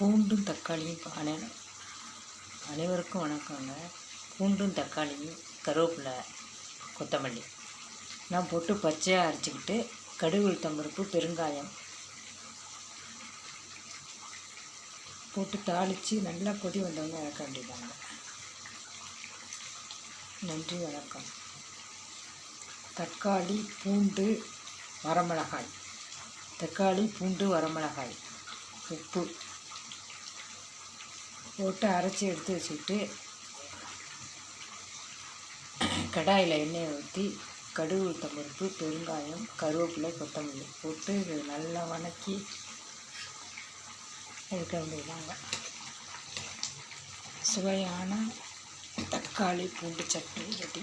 பூண்டும் தக்காளியும் அனை அனைவருக்கும் வணக்கங்க. பூண்டும் தக்காளியும் கருவேப்பிலை கொத்தமல்லி. நான் போட்டு பச்சையாக அரைச்சிக்கிட்டு கடுகு உளுத்தம்பருப்பு பெருங்காயம் போட்டு தாளித்து நல்லா கொதி வந்தவங்க இறக்க வேண்டியதாங்க நன்றி வணக்கம். தக்காளி பூண்டு வரமிளகாய். தக்காளி பூண்டு வரமிளகாய். உப்பு. போட்டு அரைச்சி எடுத்து வச்சுக்கிட்டு கடாயில் எண்ணெயை ஊற்றி கடுகு உளுத்தம் பருப்பு பெருங்காயம் கருவேப்பிலை கொத்தமல்லி போட்டு இது நல்லா வணக்கி எடுக்க வேண்டியதாங்க சுவையான தக்காளி பூண்டு சட்னி ரெடி.